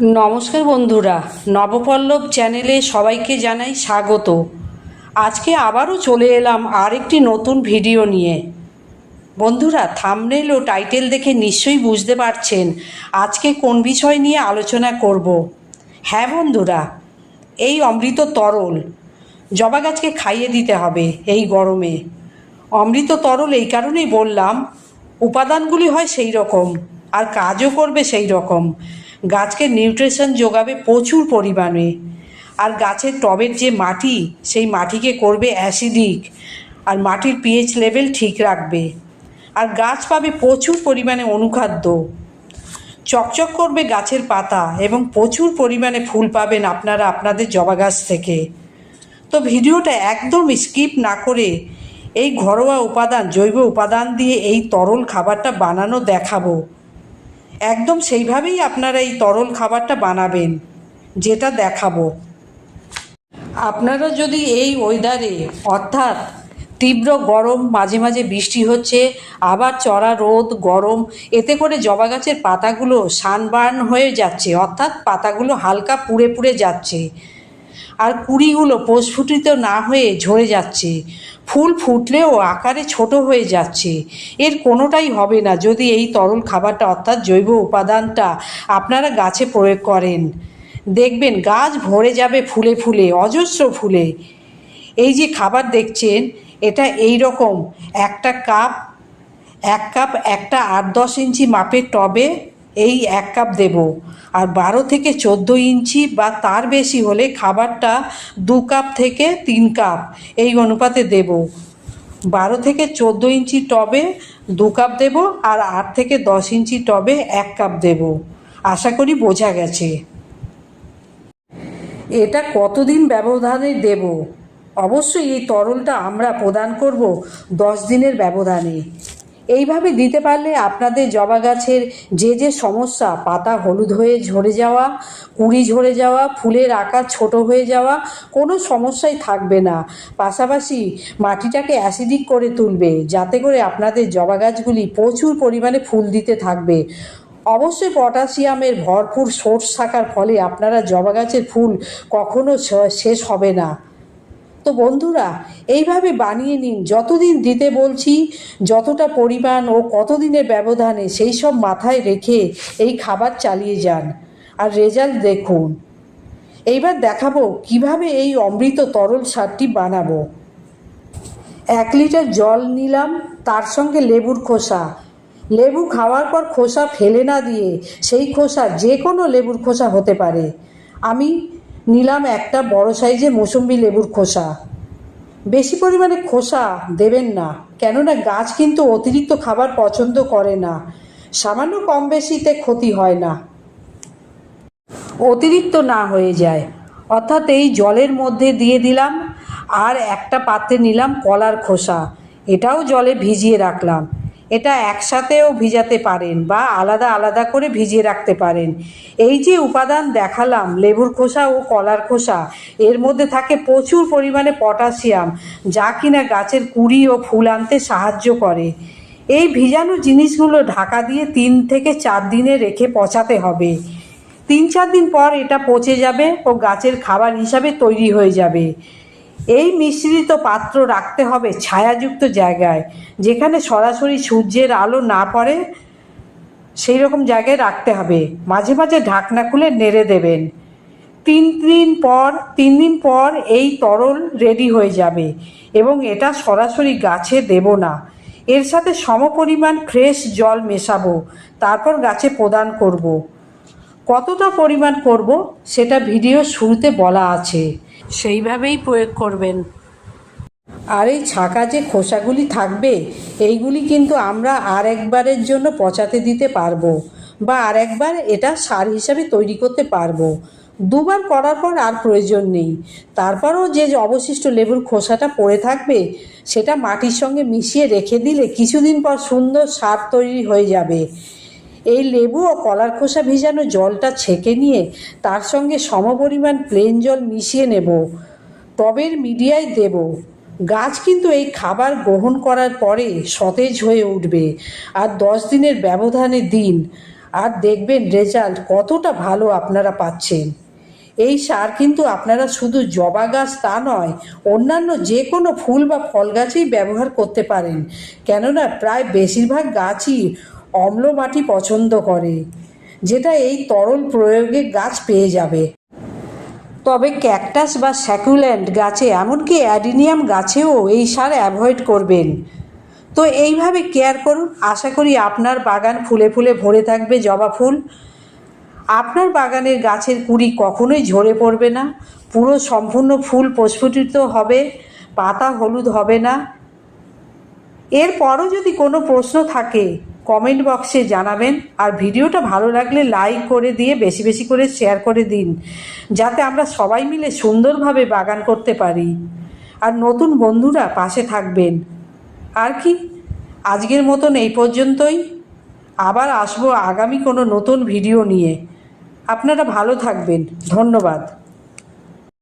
নমস্কার বন্ধুরা, নবপল্লব চ্যানেলে সবাইকে জানাই স্বাগত। আজকে আবারও চলে এলাম আরেকটি নতুন ভিডিও নিয়ে। বন্ধুরা থামনেল ও টাইটেল দেখে নিশ্চয়ই বুঝতে পারছেন আজকে কোন বিষয় নিয়ে আলোচনা করব। হ্যাঁ বন্ধুরা, এই অমৃত তরল, জবা গাছকে খাইয়ে দিতে হবে এই গরমে। অমৃত তরল এই কারণেই বললাম, উপাদানগুলি হয় সেই রকম, আর কাজও করবে সেই রকম। গাছকে নিউট্রিশন যোগাবে প্রচুর পরিমাণে। আর গাছের টবের যে মাটি, সেই মাটিকে করবে অ্যাসিডিক। আর মাটির পিএইচ লেভেল ঠিক রাখবে। আর গাছ পাবে প্রচুর পরিমাণে অনুখাদ্য। চকচক করবে গাছের পাতা এবং প্রচুর পরিমাণে ফুল পাবেন আপনারা আপনাদের জবা গাছ থেকে। তো ভিডিওটা একদম স্কিপ না করে এই ঘরোয়া উপাদান, জৈব উপাদান দিয়ে এই তরল খাবারটা বানানো দেখাবো। একদম সেইভাবেই আপনারা এই তরল খাবারটা বানাবেন, যেটা দেখাবো। আপনারা যদি এই ওয়েদারে, অর্থাৎ তীব্র গরম, মাঝে মাঝে বৃষ্টি হচ্ছে, আবার চড়া রোদ, গরম, এতে করে জবা গাছের পাতাগুলো সানবার্ন হয়ে যাচ্ছে, অর্থাৎ পাতাগুলো হালকা পুড়ে পুড়ে যাচ্ছে। আর কুড়িগুলো প্রস্ফুটিত না হয়ে ঝরে যাচ্ছে। ফুল ফুটলেও আকারে ছোট হয়ে যাচ্ছে। এর কোনোটাই হবে না যদি এই তরল খাবারটা অর্থাৎ জৈব উপাদানটা আপনারা গাছে প্রয়োগ করেন। দেখবেন গাছ ভরে যাবে ফুলে ফুলে, অজস্র ফুলে। এই যে খাবার দেখছেন, এটা এই রকম। একটা কাপ, এক কাপ একটা আট দশ ইঞ্চি মাপের টবে এই এক কাপ দেব। আর বারো থেকে চোদ্দ ইঞ্চি বা তার বেশি হলে খাবারটা দু কাপ থেকে তিন কাপ এই অনুপাতে দেব। বারো থেকে চোদ্দ ইঞ্চি টবে দু কাপ দেব আর আট থেকে দশ ইঞ্চি টবে এক কাপ দেব। আশা করি বোঝা গেছে। এটা কতদিন ব্যবধানে দেব? অবশ্যই এই তরলটা আমরা প্রদান করব দশ দিনের ব্যবধানে। এইভাবে দিতে পারলে আপনাদের জবা গাছের যে যে সমস্যা, পাতা হলুদ হয়ে ঝরে যাওয়া, কুড়ি ঝরে যাওয়া, ফুলের আকার ছোট হয়ে যাওয়া, কোনো সমস্যাই থাকবে না। পাশাপাশি মাটিটাকে অ্যাসিডিক করে তুলবে, যাতে করে আপনাদের জবা গাছগুলি প্রচুর পরিমাণে ফুল দিতে থাকবে। অবশ্যই পটাশিয়ামের ভরপুর সোর্স থাকার ফলে আপনারা জবা গাছের ফুল কখনো শেষ হবে না। তো বন্ধুরা, এইভাবে বানিয়ে নিন। যতদিন দিতে বলছি, যতটা পরিমাণ ও কতদিনের ব্যবধানে সেই সব মাথায় রেখে এই খাবার চালিয়ে যান। আর রেজাল্ট দেখুন। এইবার দেখাবো কীভাবে এই অমৃত তরল সারটি বানাবো। এক লিটার জল নিলাম, তার সঙ্গে লেবুর খোসা। লেবু খাওয়ার পর খোসা ফেলে না দিয়ে সেই খোসা যে কোনো লেবুর খোসা হতে পারে। আমি নিলাম একটা বড় সাইজে মৌসুম্বি লেবুর খোসা। বেশি পরিমাণে খোসা দেবেন না, কেননা গাছ কিন্তু অতিরিক্ত খাবার পছন্দ করে না। সামান্য কম বেশিতে ক্ষতি হয় না। অতিরিক্ত না হয়ে যায়। অর্থাৎ এই জলের মধ্যে দিয়ে দিলাম আর একটা পাত্রে নিলাম কলার খোসা। এটাও জলে ভিজিয়ে রাখলাম। এটা একসাথেও ভিজাতে পারেন বা আলাদা আলাদা করে ভিজিয়ে রাখতে পারেন। এই যে উপাদান দেখালাম, লেবুর খোসা ও কলার খোসা, এর মধ্যে থাকে প্রচুর পরিমাণে পটাশিয়াম, যা কিনা গাছের কুড়ি ও ফুল আনতে সাহায্য করে। এই ভিজানো জিনিসগুলো ঢাকা দিয়ে তিন থেকে চার দিনে রেখে পচাতে হবে। তিন চার দিন পর এটা পচে যাবে ও গাছের খাবার হিসাবে তৈরি হয়ে যাবে। এই মিশ্রিত পাত্র রাখতে হবে ছায়াযুক্ত জায়গায়। যেখানে সরাসরি সূর্যের আলো না পড়ে সেই রকম জায়গায় রাখতে হবে। মাঝে মাঝে ঢাকনা খুলে নেড়ে দেবেন। তিন দিন পর, তিন দিন পর এই তরল রেডি হয়ে যাবে এবং এটা সরাসরি গাছে দেব না। এর সাথে সমপরিমাণ ফ্রেশ জল মেশাবো, তারপর গাছে প্রদান করব। কতটা পরিমাণ করব, সেটা ভিডিও শুরুতে বলা আছে। সেইভাবেই প্রয়োগ করবেন। আর এই ছাকা যে খোসাগুলি থাকবে, এইগুলি কিন্তু আমরা আর একবারের জন্য পচাতে দিতে পারব বা আর একবার এটা সার হিসাবে তৈরি করতে পারব। দুবার করার পর আর প্রয়োজন নেই। তারপরও যে অবশিষ্ট লেবুর খোসাটা পড়ে থাকবে, সেটা মাটির সঙ্গে মিশিয়ে রেখে দিলে কিছুদিন পর সুন্দর সার তৈরি হয়ে যাবে। এই লেবু ও কলার খোসা ভিজানো জলটা ছেঁকে নিয়ে তার সঙ্গে সমপরিমাণ প্লেন জল মিশিয়ে নেব। টবের মিডিয়ায় দেব। গাছ কিন্তু এই খাবার গ্রহণ করার পরে সতেজ হয়ে উঠবে আর দশ দিনের ব্যবধানে দিন। আর দেখবেন রেজাল্ট কতটা ভালো আপনারা পাচ্ছেন। এই সার কিন্তু আপনারা শুধু জবা গাছ তা নয়, অন্যান্য যে কোনো ফুল বা ফল গাছেই ব্যবহার করতে পারেন। কেননা প্রায় বেশিরভাগ গাছই অম্ল মাটি পছন্দ করে, যেটা এই তরল প্রয়োগে গাছ পেয়ে যাবে। তবে ক্যাকটাস বা স্যাকুল্যান্ড গাছে এমনকি অ্যাডিনিয়াম গাছেও এই সার অ্যাভয়েড করবেন। তো এইভাবে কেয়ার করুন। আশা করি আপনার বাগান ফুলে ফুলে ভরে থাকবে জবা ফুল। আপনার বাগানের গাছের কুড়ি কখনোই ঝরে পড়বে না। পুরো সম্পূর্ণ ফুল প্রস্ফুটিত হবে, পাতা হলুদ হবে না। এরপরও যদি কোনো প্রশ্ন থাকে কমেন্ট বক্সে জানাবেন আর ভিডিওটা ভালো লাগলে লাইক করে দিয়ে, বেশি বেশি করে শেয়ার করে দিন, যাতে আমরা সবাই মিলে সুন্দরভাবে বাগান করতে পারি। আর নতুন বন্ধুরা পাশে থাকবেন। আর কি? আজকের মতন এই পর্যন্তই। আবার আসব আগামী কোনো নতুন ভিডিও নিয়ে। আপনারা ভালো থাকবেন। ধন্যবাদ।